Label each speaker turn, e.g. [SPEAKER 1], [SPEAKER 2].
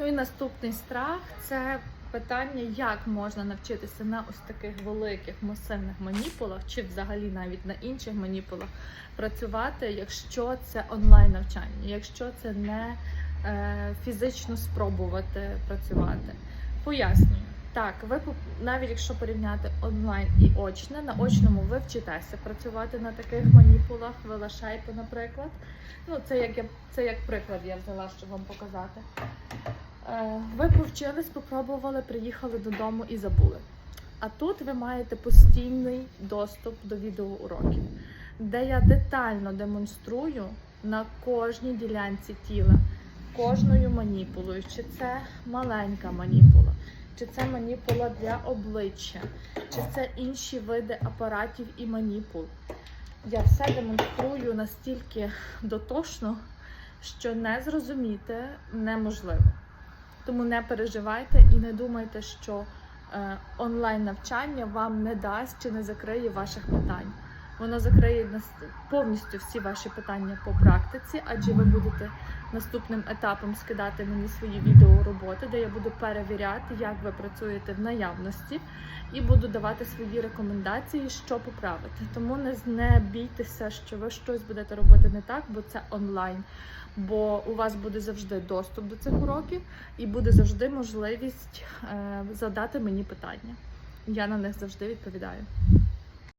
[SPEAKER 1] Ну і наступний страх це питання, як можна навчитися на ось таких великих масивних маніпулах, чи взагалі навіть на інших маніпулах працювати, якщо це онлайн навчання, якщо це не е, фізично спробувати працювати. Пояснюю. Так, ви навіть якщо порівняти онлайн і очне, на очному ви вчитеся працювати на таких маніпулах, велошейпи, наприклад. Ну, це як я це як приклад я взяла, щоб вам показати. Е, Ви повчились, попробували, приїхали додому і забули. А тут ви маєте постійний доступ до відеоуроків, де я детально демонструю на кожній ділянці тіла, кожною маніпулою, чи це маленька маніпула, чи це маніпула для обличчя, чи це інші види апаратів і маніпул. Я все демонструю настільки дотошно, що не зрозуміти неможливо. Тому не переживайте і не думайте, що е, онлайн навчання вам не дасть чи не закриє ваших питань. Воно закриє повністю всі ваші питання по практиці, адже ви будете наступним етапом скидати мені свої відеороботи, де я буду перевіряти, як ви працюєте в наявності, і буду давати свої рекомендації, що поправити. Тому не, не бійтеся, що ви щось будете робити не так, бо це онлайн. Бо у вас буде завжди доступ до цих уроків і буде завжди можливість е, задати мені питання. Я на них завжди відповідаю.